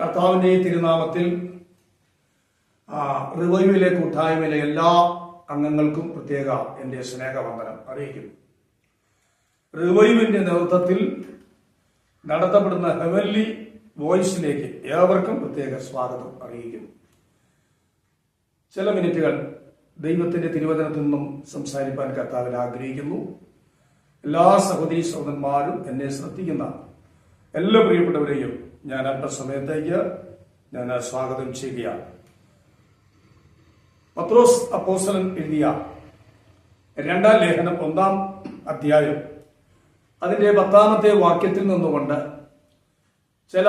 കർത്താവിന്റെ ഈ തിരുനാമത്തിൽ റിവൈവിലെ കൂട്ടായ്മയിലെ എല്ലാ അംഗങ്ങൾക്കും പ്രത്യേക എന്റെ സ്നേഹവന്ദനം അറിയിക്കുന്നു. റിവൈവിന്റെ നേതൃത്വത്തിൽ നടത്തപ്പെടുന്ന ഹെവൻലി വോയിസിലേക്ക് ഏവർക്കും പ്രത്യേക സ്വാഗതം അറിയിക്കുന്നു. ചില മിനിറ്റുകൾ ദൈവത്തിന്റെ തിരുവചനത്തിൽ നിന്നും സംസാരിക്കാൻ കർത്താവിൽ ആഗ്രഹിക്കുന്നു. എല്ലാ സഹോദരി സഹോദരന്മാരും എന്നെ ശ്രദ്ധിക്കുന്ന എല്ലാ പ്രിയപ്പെട്ടവരെയും ഞാൻ അല്പസമയത്തേക്ക് ഞാൻ സ്വാഗതം ചെയ്യുകയാണ് പത്രോസ് അപ്പോസലൻ എഴുതിയ രണ്ടാം ലേഖനം ഒന്നാം അധ്യായം അതിന്റെ പത്താമത്തെ വാക്യത്തിൽ നിന്നുകൊണ്ട് ചില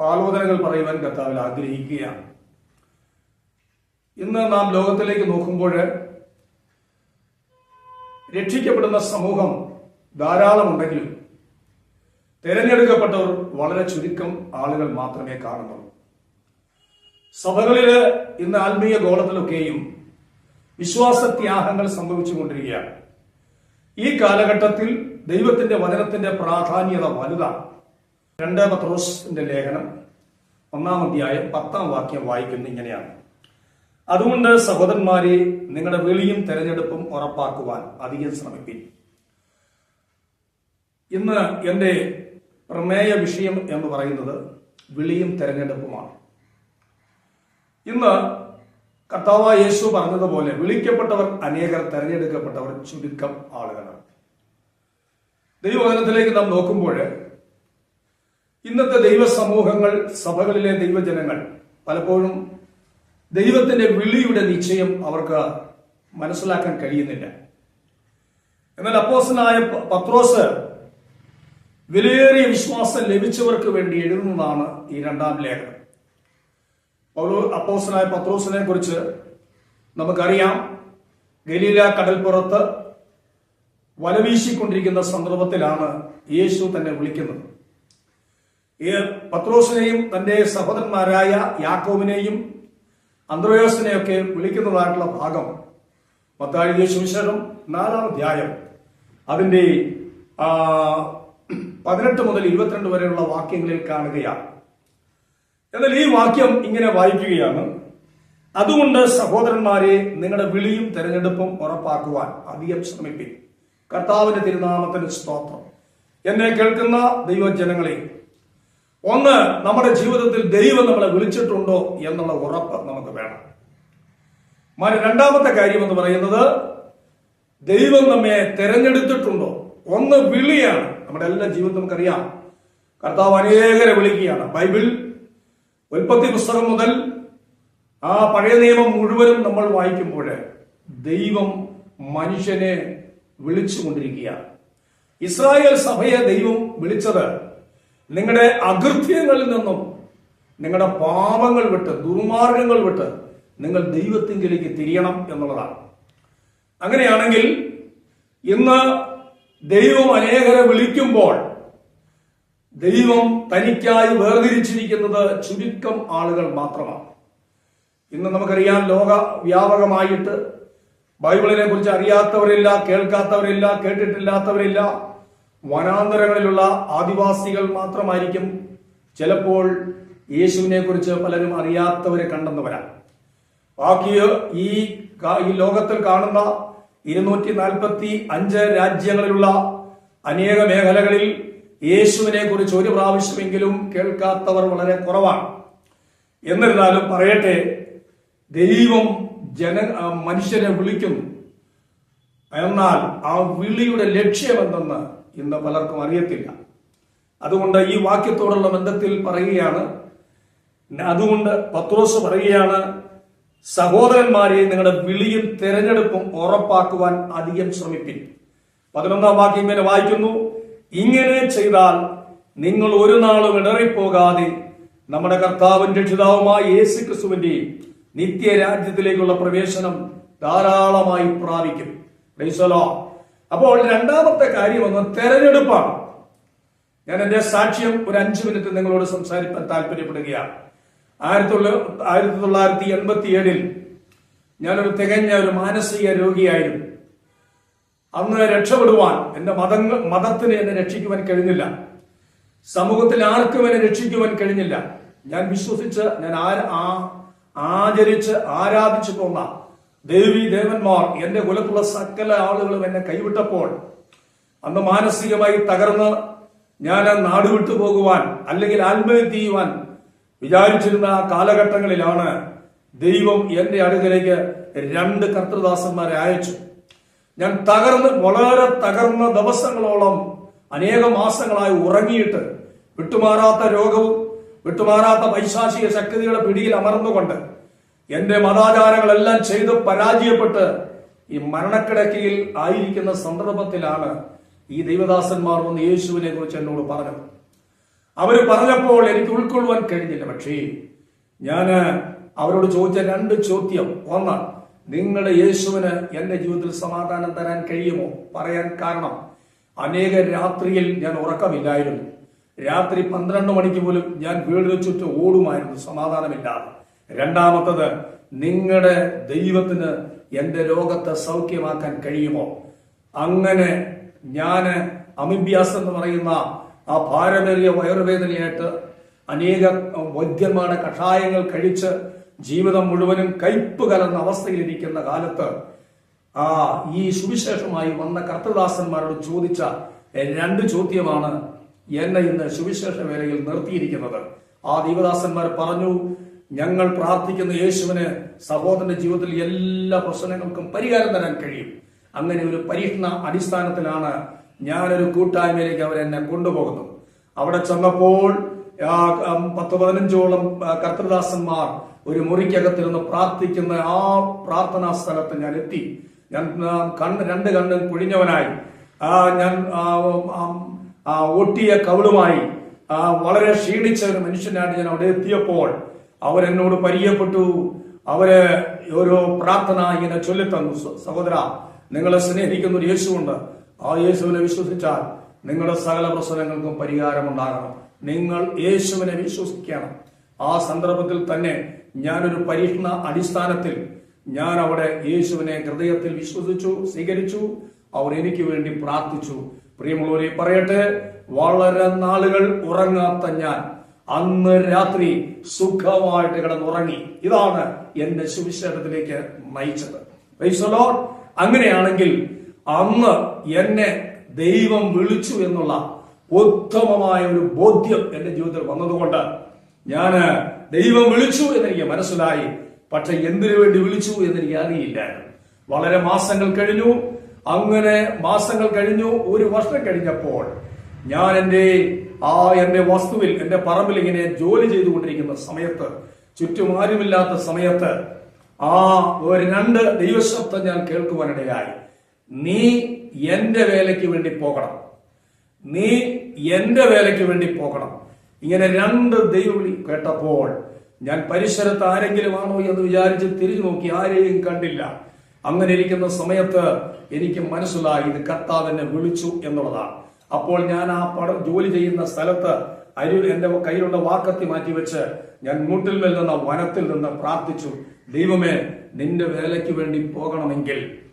ആലോചനകൾ പറയുവാൻ കർത്താവിൽ ആഗ്രഹിക്കുകയാണ്. ഇന്ന് നാം ലോകത്തിലേക്ക് നോക്കുമ്പോൾ രക്ഷിക്കപ്പെടുന്ന സമൂഹം ധാരാളമുണ്ടെങ്കിലും തിരഞ്ഞെടുക്കപ്പെട്ടവർ വളരെ ചുരുക്കം ആളുകൾ മാത്രമേ കാണുന്നുള്ളൂ. സഭകളിൽ ഇന്ന് ആത്മീയ ഗോളത്തിലൊക്കെയും വിശ്വാസത്യാഗങ്ങൾ സംഭവിച്ചുകൊണ്ടിരിക്കുകയാണ്. ഈ കാലഘട്ടത്തിൽ ദൈവത്തിന്റെ വചനത്തിന്റെ പ്രാധാന്യത വലുതാണ്. രണ്ട് പത്രോസിന്റെ ലേഖനം ഒന്നാം അധ്യായം പത്താം വാക്യം വായിക്കുന്നത് ഇങ്ങനെയാണ്. അതുകൊണ്ട് സഹോദരന്മാരെ നിങ്ങളുടെ വിളിയും തെരഞ്ഞെടുപ്പും ഉറപ്പാക്കുവാൻ അധികം ശ്രമിപ്പിൻ. ഇന്ന് എന്റെ പ്രമേയ വിഷയം എന്ന് പറയുന്നത് വിളിയും തെരഞ്ഞെടുപ്പുമാണ്. ഇന്ന് കർത്താവ യേശു പറഞ്ഞതുപോലെ വിളിക്കപ്പെട്ടവർ അനേകർ തെരഞ്ഞെടുക്കപ്പെട്ടവർ ചുരുക്കം ആളുകളാണ്. ദൈവവചനത്തിലേക്ക് നാം നോക്കുമ്പോൾ ഇന്നത്തെ ദൈവസമൂഹങ്ങൾ സഭകളിലെ ദൈവജനങ്ങൾ പലപ്പോഴും ദൈവത്തിന്റെ വിളിയുടെ നിശ്ചയം അവർക്ക് മനസ്സിലാക്കാൻ കഴിയുന്നില്ല. എന്നാൽ അപ്പോസനായ പത്രോസ് വിലയേറിയ വിശ്വാസം ലഭിച്ചവർക്ക് വേണ്ടി എഴുതുന്നതാണ് ഈ രണ്ടാം ലേഖനം. പൗലോ അപ്പോസനായ പത്രോസിനെ കുറിച്ച് നമുക്കറിയാം. ഗലീല കടൽപ്പുറത്ത് വലവീശിക്കൊണ്ടിരിക്കുന്ന സന്ദർഭത്തിലാണ് യേശു തന്നെ വിളിക്കുന്നത്. ഈ പത്രോസിനെയും തന്റെ സഹോദരന്മാരായ യാക്കോവിനെയും അന്ത്രയോസിനെയൊക്കെ വിളിക്കുന്നതായിട്ടുള്ള ഭാഗം. പത്താഴ്ച സുവിശേഷം നാലാം അധ്യായം. അതിന്റെ പതിനെട്ട് മുതൽ ഇരുപത്തിരണ്ട് വരെയുള്ള വാക്യങ്ങളിൽ കാണുകയാണ് എന്നാൽ ഈ വാക്യം ഇങ്ങനെ വായിക്കുകയാണ്. അതുകൊണ്ട് സഹോദരന്മാരെ നിങ്ങളുടെ വിളിയും തെരഞ്ഞെടുപ്പും ഉറപ്പാക്കുവാൻ അധികം ശ്രമിപ്പിൻ. കർത്താവിന്റെ തിരുനാമത്തിന് സ്തോത്രം. എന്നെ കേൾക്കുന്ന ദൈവജനങ്ങളെ ഒന്ന് നമ്മുടെ ജീവിതത്തിൽ ദൈവം നമ്മളെ വിളിച്ചിട്ടുണ്ടോ എന്നുള്ള ഉറപ്പ് നമുക്ക് വേണം. രണ്ടാമത്തെ കാര്യം എന്ന് പറയുന്നത് ദൈവം നമ്മെ തെരഞ്ഞെടുത്തിട്ടുണ്ടോ? ഒന്ന് വിളിയാണ്. നമ്മുടെ എല്ലാ ജീവിതം നമുക്കറിയാം. കർത്താവ് അനേകരെ വിളിക്കുകയാണ്. ബൈബിൾ ഉൽപ്പത്തി പുസ്തകം മുതൽ ആ പഴയ നിയമം മുഴുവനും നമ്മൾ വായിക്കുമ്പോൾ ദൈവം മനുഷ്യനെ വിളിച്ചുകൊണ്ടിരിക്കുകയാണ് ഇസ്രായേൽ സഭയെ ദൈവം വിളിച്ചത് നിങ്ങളുടെ അകൃത്യങ്ങളിൽ നിന്നും നിങ്ങളുടെ പാപങ്ങൾ വിട്ട് ദുർമാർഗങ്ങൾ വിട്ട് നിങ്ങൾ ദൈവത്തിങ്കിലേക്ക് തിരിയണം എന്നുള്ളതാണ്. അങ്ങനെയാണെങ്കിൽ ഇന്ന് ദൈവം അനേകരെ വിളിക്കുമ്പോൾ ദൈവം തനിക്കായി വേർതിരിച്ചിരിക്കുന്നത് ചുരുക്കം ആളുകൾ മാത്രമാണ്. ഇന്ന് നമുക്കറിയാം ലോക വ്യാപകമായിട്ട് ബൈബിളിനെ കുറിച്ച് അറിയാത്തവരില്ല കേൾക്കാത്തവരില്ല കേട്ടിട്ടില്ലാത്തവരില്ല. വനാന്തരങ്ങളിലുള്ള ആദിവാസികൾ മാത്രമായിരിക്കും ചിലപ്പോൾ യേശുവിനെ കുറിച്ച് പലരും അറിയാത്തവരെ കണ്ടെന്ന് വരാം. ബാക്കി ഈ ഈ ലോകത്തിൽ കാണുന്ന ഇരുന്നൂറ്റി നാൽപ്പത്തി അഞ്ച് രാജ്യങ്ങളിലുള്ള അനേക മേഖലകളിൽ യേശുവിനെ കുറിച്ച് ഒരു പ്രാവശ്യമെങ്കിലും കേൾക്കാത്തവർ വളരെ കുറവാണ്. എന്നിരുന്നാലും പറയട്ടെ ദൈവം ജന മനുഷ്യനെ വിളിക്കുന്നു. എന്നാൽ ആ വിളിയുടെ ലക്ഷ്യം ലക്ഷ്യമെന്തെന്ന് ഇന്ന് പലർക്കും അറിയത്തില്ല. അതുകൊണ്ട് ഈ വാക്യത്തോടുള്ള ബന്ധത്തിൽ പറയുകയാണ് അതുകൊണ്ട് പത്രോസ് പറയുകയാണ് സഹോദരന്മാരെ നിങ്ങളുടെ വിളിയും തിരഞ്ഞെടുപ്പും ഉറപ്പാക്കുവാൻ അധികം ശ്രമിപ്പിൻ. പതിനൊന്നാം വാക്യം ഇങ്ങനെ വായിക്കുന്നു. ഇങ്ങനെ ചെയ്താൽ നിങ്ങൾ ഒരു നാളും ഇടറിപ്പോകാതെ നമ്മുടെ കർത്താവും രക്ഷിതാവുമായ യേശു ക്രിസ്തുവിന്റെ നിത്യരാജ്യത്തിലേക്കുള്ള പ്രവേശനം ധാരാളമായി പ്രാപിക്കും. അപ്പോൾ രണ്ടാമത്തെ കാര്യം ഒന്ന് തെരഞ്ഞെടുപ്പാണ്. ഞാൻ എന്റെ സാക്ഷ്യം ഒരു അഞ്ചു മിനിറ്റ് നിങ്ങളോട് സംസാരിക്കാൻ താല്പര്യപ്പെടുകയാണ്. ആയിരത്തി തൊള്ള- ആയിരത്തി തൊള്ളായിരത്തി എൺപത്തി ഏഴിൽ ഞാനൊരു തികഞ്ഞ ഒരു മാനസിക രോഗിയായിരുന്നു. അന്ന് രക്ഷപ്പെടുവാൻ എന്റെ മതങ്ങൾ മതത്തിന് എന്നെ രക്ഷിക്കുവാൻ കഴിഞ്ഞില്ല. സമൂഹത്തിൽ ആർക്കും എന്നെ രക്ഷിക്കുവാൻ കഴിഞ്ഞില്ല. ഞാൻ വിശ്വസിച്ച് ഞാൻ ആ- ആചരിച്ച് ആരാധിച്ചു പോന്ന ദേവി ദേവന്മാർ എന്റെ കുലത്തുള്ള സകല ആളുകളും എന്നെ കൈവിട്ടപ്പോൾ അന്ന് മാനസികമായി തകർന്ന് ഞാൻ ആ നാടുവിട്ടു പോകുവാൻ അല്ലെങ്കിൽ ആത്മഹത്യ ചെയ്യുവാൻ വിചാരിച്ചിരുന്ന ആ കാലഘട്ടങ്ങളിലാണ് ദൈവം എന്റെ അടുക്കലേക്ക് രണ്ട് കർത്തൃദാസന്മാരെ അയച്ചു. ഞാൻ തകർന്ന് വളരെ തകർന്ന ദിവസങ്ങളോളം അനേക മാസങ്ങളായി ഉറങ്ങിയിട്ട് വിട്ടുമാറാത്ത രോഗവും വിട്ടുമാറാത്ത പൈശാചിക ശക്തികളുടെ പിടിയിൽ അമർന്നുകൊണ്ട് എന്റെ മതാചാരങ്ങളെല്ലാം ചെയ്ത് പരാജയപ്പെട്ട് ഈ മരണക്കിടക്കയിൽ ആയിരിക്കുന്ന സന്ദർഭത്തിലാണ് ഈ ദൈവദാസന്മാർ വന്ന് യേശുവിനെ കുറിച്ച് എന്നോട് പറഞ്ഞത്. അവർ പറഞ്ഞപ്പോൾ എനിക്ക് ഉൾക്കൊള്ളുവാൻ കഴിഞ്ഞില്ല. പക്ഷേ ഞാൻ അവരോട് ചോദിച്ച രണ്ട് ചോദ്യം. ഒന്ന് നിങ്ങളുടെ യേശുവിന് എന്റെ ജീവിതത്തിൽ സമാധാനം തരാൻ കഴിയുമോ? പറയാൻ കാരണം അനേക രാത്രിയിൽ ഞാൻ ഉറക്കമില്ലായിരുന്നു. രാത്രി പന്ത്രണ്ട് മണിക്ക് പോലും ഞാൻ വീടിന് ചുറ്റും ഓടുമായിരുന്നു സമാധാനമില്ലാതെ രണ്ടാമത്തത് നിങ്ങളുടെ ദൈവത്തിന് എന്റെ രോഗത്തെ സൗഖ്യമാക്കാൻ കഴിയുമോ? അങ്ങനെ ഞാൻ അമിബ്യാസ് എന്ന് പറയുന്ന ആ ഭാരമേറിയ വയറുവേദനയായിട്ട് അനേക വൈദ്യന്മാരുടെ കഷായങ്ങൾ കഴിച്ച് ജീവിതം മുഴുവനും കയ്പ് കലർന്ന അവസ്ഥയിലിരിക്കുന്ന കാലത്ത് ആ ഈ സുവിശേഷമായി വന്ന കർത്തദാസന്മാരോട് ചോദിച്ച രണ്ട് ചോദ്യമാണ് എന്നെ ഇന്ന് സുവിശേഷ വേലയിൽ നിർത്തിയിരിക്കുന്നത്. ആ ദൈവദാസന്മാർ പറഞ്ഞു ഞങ്ങൾ പ്രാർത്ഥിക്കുന്ന യേശുവിന് സഹോദരന്റെ ജീവിതത്തിൽ എല്ലാ പ്രശ്നങ്ങൾക്കും പരിഹാരം തരാൻ കഴിയും. അങ്ങനെ ഒരു പരീക്ഷണ അടിസ്ഥാനത്തിലാണ് ഞാനൊരു കൂട്ടായ്മയിലേക്ക് അവർ എന്നെ കൊണ്ടുപോകുന്നു. അവിടെ ചെന്നപ്പോൾ പത്ത് പതിനഞ്ചോളം കർത്തൃദാസന്മാർ ഒരു മുറിക്കകത്തിരുന്ന് പ്രാർത്ഥിക്കുന്ന ആ പ്രാർത്ഥനാ സ്ഥലത്ത് ഞാൻ എത്തി. ഞാൻ കണ്ണ് രണ്ട് കണ്ണും ആ ഞാൻ ഒട്ടിയ കവിളുമായി വളരെ ക്ഷീണിച്ച ഒരു മനുഷ്യനായിട്ട് ഞാൻ അവിടെ എത്തിയപ്പോൾ അവരെന്നോട് പരിചയപ്പെട്ടു. അവർ ഓരോ പ്രാർത്ഥന ഇങ്ങനെ ചൊല്ലിത്തന്നു. സഹോദര നിങ്ങളെ സ്നേഹിക്കുന്ന ഒരു യേശുവുണ്ട്. ആ യേശുവിനെ വിശ്വസിച്ചാൽ നിങ്ങളുടെ സകല പ്രശ്നങ്ങൾക്കും പരിഹാരമുണ്ടാകണം. നിങ്ങൾ യേശുവിനെ വിശ്വസിക്കണം. ആ സന്ദർഭത്തിൽ തന്നെ ഞാനൊരു പരീക്ഷണ അടിസ്ഥാനത്തിൽ ഞാൻ അവിടെ യേശുവിനെ ഹൃദയത്തിൽ വിശ്വസിച്ചു സ്വീകരിച്ചു അവർ എനിക്ക് വേണ്ടി പ്രാർത്ഥിച്ചു. പ്രിയമുള്ളവരെ പറയട്ടെ വളരെ നാളുകൾ ഉറങ്ങാത്ത ഞാൻ അന്ന് രാത്രി സുഖമായിട്ട് കിടന്നുറങ്ങി. ഇതാണ് എന്റെ സുവിശേഷത്തിലേക്ക് നയിച്ചത്. അങ്ങനെയാണെങ്കിൽ അന്ന് എന്നെ ദൈവം വിളിച്ചു എന്നുള്ള ഉത്തമമായ ഒരു ബോധ്യം എന്റെ ജീവിതത്തിൽ വന്നതുകൊണ്ട് ഞാൻ ദൈവം വിളിച്ചു എന്നെനിക്ക് മനസ്സിലായി. പക്ഷെ എന്തിനു വേണ്ടി വിളിച്ചു എന്നെനിക്ക് അറിയില്ലായിരുന്നു. വളരെ മാസങ്ങൾ കഴിഞ്ഞു. അങ്ങനെ മാസങ്ങൾ കഴിഞ്ഞു. ഒരു വർഷം കഴിഞ്ഞപ്പോൾ ഞാൻ എന്റെ ആ എന്റെ വസ്തുവിൽ എന്റെ പറമ്പിൽ ഇങ്ങനെ ജോലി ചെയ്തുകൊണ്ടിരിക്കുന്ന സമയത്ത് ചുറ്റും ആരുമില്ലാത്ത സമയത്ത് ആ ഒരു രണ്ട് ദൈവശബ്ദം ഞാൻ കേൾക്കുവാനിടയായി. നീ എന്റെ വേലയ്ക്ക് വേണ്ടി പോകണം. നീ എന്റെ വേലയ്ക്ക് വേണ്ടി പോകണം. ഇങ്ങനെ രണ്ട് ദൈവവിളി കേട്ടപ്പോൾ ഞാൻ പരിസരത്ത് ആരെങ്കിലും ആണോ എന്ന് വിചാരിച്ച് തിരിഞ്ഞു നോക്കി ആരെയും കണ്ടില്ല. അങ്ങനെ ഇരിക്കുന്ന സമയത്ത് എനിക്ക് മനസ്സിലായി ഇത് കർത്താവ് എന്നെ വിളിച്ചു എന്നുള്ളതാണ്. അപ്പോൾ ഞാൻ ആ പടം ജോലി ചെയ്യുന്ന സ്ഥലത്ത് അരി എന്റെ കയ്യിലുള്ള വാക്കത്തി മാറ്റി വെച്ച് ഞാൻ മൂട്ടിൽ നിന്ന വനത്തിൽ നിന്ന് പ്രാർത്ഥിച്ചു ദൈവമേ നിന്റെ വേലയ്ക്ക് വേണ്ടി പോകണമെങ്കിൽ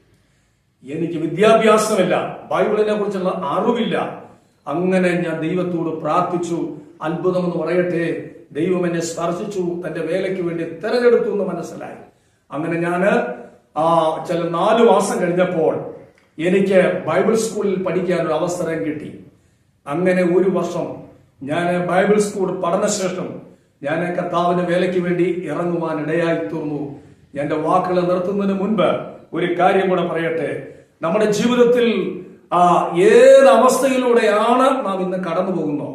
എനിക്ക് വിദ്യാഭ്യാസമില്ല ബൈബിളിനെ കുറിച്ചുള്ള അറിവില്ല. അങ്ങനെ ഞാൻ ദൈവത്തോട് പ്രാർത്ഥിച്ചു. അത്ഭുതം എന്ന് പറയട്ടെ ദൈവം എന്നെ സ്പർശിച്ചു തന്റെ വേലയ്ക്ക് വേണ്ടി തെരഞ്ഞെടുത്തു എന്ന് മനസ്സിലായി. അങ്ങനെ ഞാൻ ആ ചില നാലു മാസം കഴിഞ്ഞപ്പോൾ എനിക്ക് ബൈബിൾ സ്കൂളിൽ പഠിക്കാൻ ഒരു അവസരം കിട്ടി. അങ്ങനെ ഒരു വർഷം ഞാൻ ബൈബിൾ സ്കൂൾ പഠനശേഷം ഞാൻ കർത്താവിന്റെ വേലയ്ക്ക് വേണ്ടി ഇറങ്ങുവാൻ ഇടയായി തീർന്നു. എന്റെ വാക്കുകൾ നിർത്തുന്നതിന് മുൻപ് ഒരു കാര്യം കൂടെ പറയട്ടെ. നമ്മുടെ ജീവിതത്തിൽ ആ ഏത് അവസ്ഥയിലൂടെയാണ് നാം ഇന്ന് കടന്നു പോകുന്നോ?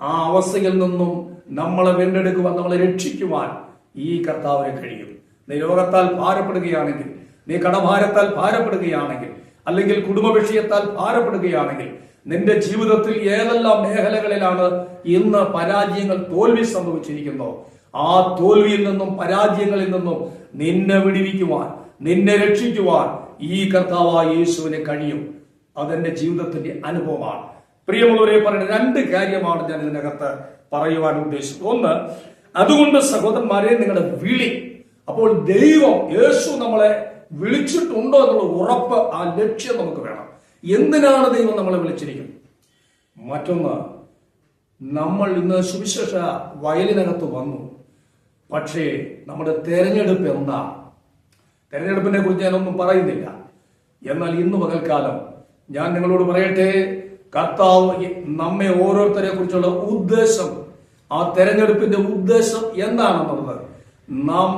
ആ അവസ്ഥയിൽ നിന്നും നമ്മളെ വീണ്ടെടുക്കുവാൻ നമ്മളെ രക്ഷിക്കുവാൻ ഈ കർത്താവിന് കഴിയും. നീ രോഗത്താൽ ഭാരപ്പെടുകയാണെങ്കിൽ നീ കടഭാരത്താൽ ഭാരപ്പെടുകയാണെങ്കിൽ അല്ലെങ്കിൽ കുടുംബ വിഷയത്താൽ ഭാരപ്പെടുകയാണെങ്കിൽ നിന്റെ ജീവിതത്തിൽ ഏതെല്ലാം മേഖലകളിലാണ് ഇന്ന് പരാജയങ്ങൾ തോൽവി സംഭവിച്ചിരിക്കുന്നോ? ആ തോൽവിയിൽ നിന്നും പരാജയങ്ങളിൽ നിന്നും നിന്നെ വിടിവിക്കുവാൻ നിന്നെ രക്ഷിക്കുവാൻ ഈ കർത്താവായ യേശുവിന് കഴിയും. അതെന്റെ ജീവിതത്തിന്റെ അനുഭവമാണ്. പ്രിയമുള്ളവരെ പറയുന്ന രണ്ട് കാര്യമാണ് ഞാൻ ഇതിനകത്ത് പറയുവാൻ ഉദ്ദേശിച്ചത്. ഒന്ന് അതുകൊണ്ട് സഹോദരന്മാരെ നിങ്ങളുടെ വിളി. അപ്പോൾ ദൈവം യേശു നമ്മളെ വിളിച്ചിട്ടുണ്ടോ എന്നുള്ള ഉറപ്പ് ആ ലക്ഷ്യം നമുക്ക് വേണം. എന്തിനാണ് ദൈവം നമ്മളെ വിളിച്ചിരിക്കുന്നത്? മറ്റൊന്ന് നമ്മൾ ഇന്ന് സുവിശേഷ വയലിനകത്ത് വന്നു. പക്ഷേ നമ്മുടെ തെരഞ്ഞെടുപ്പ് എന്താ? തെരഞ്ഞെടുപ്പിനെ കുറിച്ച് ഞാനൊന്നും പറയുന്നില്ല. എന്നാൽ ഇന്ന് പകൽക്കാലം ഞാൻ നിങ്ങളോട് പറയട്ടെ കർത്താവ് നമ്മെ ഓരോരുത്തരെ കുറിച്ചുള്ള ഉദ്ദേശം ആ തെരഞ്ഞെടുപ്പിന്റെ ഉദ്ദേശം എന്താണെന്നുള്ളത് നാം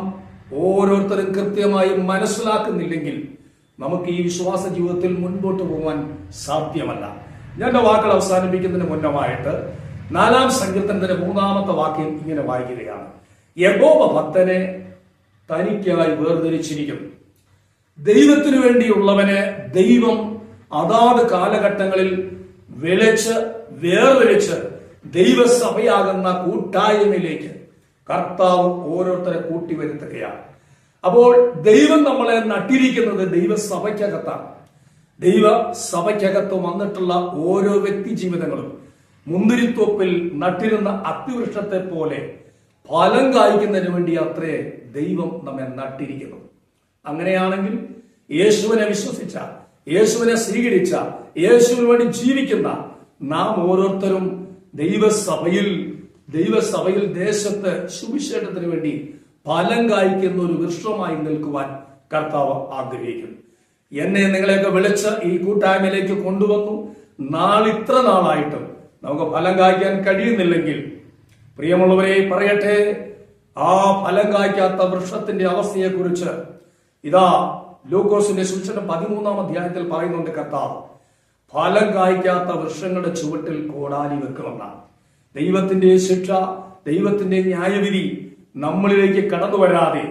ഓരോരുത്തരും കൃത്യമായി മനസ്സിലാക്കുന്നില്ലെങ്കിൽ നമുക്ക് ഈ വിശ്വാസ ജീവിതത്തിൽ മുൻപോട്ട് പോകാൻ സാധ്യമല്ല. ഞാൻ വാക്കുകൾ അവസാനിപ്പിക്കുന്നതിന് മുന്നമായിട്ട് നാലാം സങ്കീർത്തനത്തിന്റെ മൂന്നാമത്തെ വാക്യം ഇങ്ങനെ വായിക്കുകയാണ്. യഗോപ ഭക്തനെ തനിക്കായി വേർതിരിച്ചിരിക്കുന്നു ദൈവത്തിനു വേണ്ടിയുള്ളവന് ദൈവം അതാത് കാലഘട്ടങ്ങളിൽ വിളിച്ച് വേർതിരിച്ച് ദൈവസഭയാകുന്ന കൂട്ടായ്മയിലേക്ക് കർത്താവ് ഓരോരുത്തരെ കൂട്ടി വരുത്തുകയാണ്. അപ്പോൾ ദൈവം നമ്മളെ നട്ടിരിക്കുന്നത് ദൈവസഭയ്ക്കകത്താണ്. ദൈവ സഭയ്ക്കകത്ത് വന്നിട്ടുള്ള ഓരോ വ്യക്തി ജീവിതങ്ങളും മുന്തിരിത്തോപ്പിൽ നട്ടിരുന്ന അത്തിവൃക്ഷത്തെ പോലെ ഫലം കായ്ക്കുന്നതിന് വേണ്ടി അത്രേ ദൈവം നമ്മെ നട്ടിരിക്കുന്നു. അങ്ങനെയാണെങ്കിൽ യേശുവിനെ വിശ്വസിച്ച യേശുവിനെ സ്വീകരിച്ച യേശുവിന് വേണ്ടി ജീവിക്കുന്ന നാം ഓരോരുത്തരും ദൈവസഭയിൽ ദൈവസഭയിൽ ദേശത്ത് സുവിശേഷത്തിന് വേണ്ടി ഫലം കായ്ക്കുന്ന ഒരു വൃക്ഷമായി നിൽക്കുവാൻ കർത്താവ് ആഗ്രഹിക്കുന്നു. എന്നെ നിങ്ങളെയൊക്കെ വിളിച്ച് ഈ കൂട്ടായ്മയിലേക്ക് കൊണ്ടുവന്നു. നാളിത്ര നാളായിട്ടും നമുക്ക് ഫലം കായ്ക്കാൻ കഴിയുന്നില്ലെങ്കിൽ പ്രിയമുള്ളവരെ പറയട്ടെ. ആ ഫലം കായ്ക്കാത്ത വൃക്ഷത്തിന്റെ അവസ്ഥയെക്കുറിച്ച് ഇതാ ലൂക്കോസിന്റെ സുവിശേഷം പതിമൂന്നാം അധ്യായത്തിൽ പറയുന്നുണ്ട് കർത്താവ്. ഫലം കായ്ക്കാത്ത വൃക്ഷങ്ങളുടെ ചുവട്ടിൽ കോടാലി വെക്കുമെന്നാണ് ദൈവത്തിന്റെ ശിക്ഷ ദൈവത്തിന്റെ ന്യായവിധി നമ്മളിലേക്ക് കടന്നു വരാതെ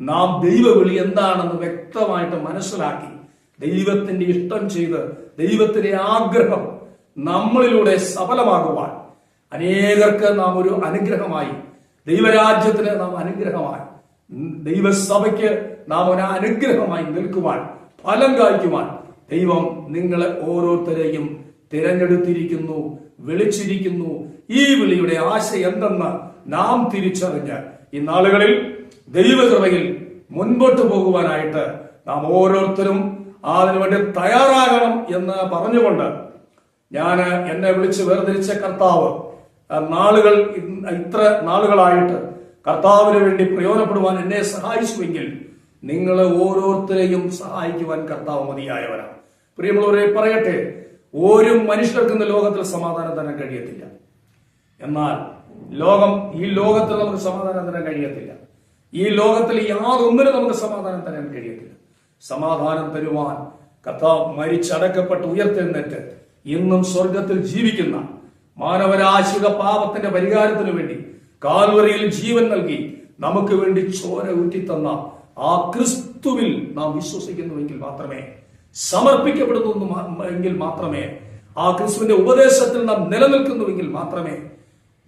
നാം ദൈവവിളി എന്താണെന്ന് വ്യക്തമായിട്ട് മനസ്സിലാക്കി ദൈവത്തിന്റെ ഇഷ്ടം ചെയ്ത് ദൈവത്തിന്റെ ആഗ്രഹം നമ്മളിലൂടെ സഫലമാകുവാൻ അനേകർക്ക് നാം ഒരു അനുഗ്രഹമായി ദൈവരാജ്യത്തിന് നാം അനുഗ്രഹമായി ദൈവസഭയ്ക്ക് നാം ഒരു അനുഗ്രഹമായി നിൽക്കുവാൻ ഫലം കായ്ക്കുവാൻ ദൈവം നിങ്ങളെ ഓരോരുത്തരെയും തിരഞ്ഞെടുത്തിരിക്കുന്നു വിളിച്ചിരിക്കുന്നു. ഈ വിളിയുടെ ആശ എന്തെന്ന് നാം തിരിച്ചറിഞ്ഞ് ഈ നാളുകളിൽ ദൈവകൃപയിൽ മുൻപോട്ട് പോകുവാനായിട്ട് നാം ഓരോരുത്തരും അതിനുവേണ്ടി തയ്യാറാകണം എന്ന് പറഞ്ഞുകൊണ്ട് ഞാൻ എന്നെ വിളിച്ച് വേർതിരിച്ച കർത്താവ് നാളുകൾ ഇത്ര നാളുകളായിട്ട് കർത്താവിന് വേണ്ടി പ്രയോജനപ്പെടുവാൻ എന്നെ സഹായിച്ചുവെങ്കിൽ നിങ്ങളെ ഓരോരുത്തരെയും സഹായിക്കുവാൻ കർത്താവ് മതിയായവരാണ് പ്രിയമുള്ളവരെ പറയട്ടെ ഒരു മനുഷ്യർക്കും ലോകത്തിൽ സമാധാനം തരാൻ കഴിയത്തില്ല. എന്നാൽ ലോകം ഈ ലോകത്തിൽ നമുക്ക് സമാധാനം തരാൻ കഴിയത്തില്ല. ഈ ലോകത്തിൽ യാതൊന്നിനും നമുക്ക് സമാധാനം തരാൻ കഴിയത്തില്ല. സമാധാനം തരുവാൻ കർത്താവ് മരിച്ചടക്കപ്പെട്ട് ഉയർത്തെഴുന്നേറ്റ് ഇന്നും സ്വർഗത്തിൽ ജീവിക്കുന്ന മാനവരാശിക പാപത്തിന്റെ പരിഹാരത്തിനു വേണ്ടി കാൽവറിയിൽ ജീവൻ നൽകി നമുക്ക് വേണ്ടി ചോര ഊറ്റിത്തന്ന ആ ക്രിസ്തുവിൽ നാം വിശ്വസിക്കുന്നുവെങ്കിൽ മാത്രമേ സമർപ്പിക്കപ്പെടുന്നു എങ്കിൽ മാത്രമേ ആ ക്രിസ്തുവിന്റെ ഉപദേശത്തിൽ നാം നിലനിൽക്കുന്നുവെങ്കിൽ മാത്രമേ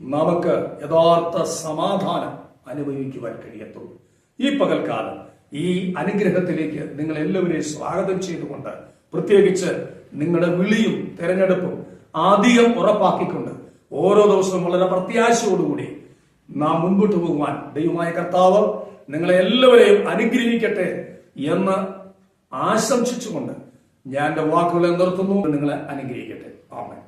നമുക്ക് യഥാർത്ഥ സമാധാനം അനുഭവിക്കുവാൻ കഴിയത്തുള്ളൂ. ഈ പകൽക്കാലം ഈ അനുഗ്രഹത്തിലേക്ക് നിങ്ങൾ എല്ലാവരെയും സ്വാഗതം ചെയ്തുകൊണ്ട് പ്രത്യേകിച്ച് നിങ്ങളുടെ വിളിയും തെരഞ്ഞെടുപ്പും അധികം ഉറപ്പാക്കിക്കൊണ്ട് ഓരോ ദിവസവും വളരെ പ്രത്യാശയോടുകൂടി നാം മുൻപോട്ട് പോകുവാൻ ദൈവമായ കർത്താവ് നിങ്ങളെ എല്ലാവരെയും അനുഗ്രഹിക്കട്ടെ എന്ന് ആശംസിച്ചുകൊണ്ട് ഞാൻ എന്റെ വാക്കുകളെ നിർത്തുന്നു. നിങ്ങളെ അനുഗ്രഹിക്കട്ടെ. ആമേൻ.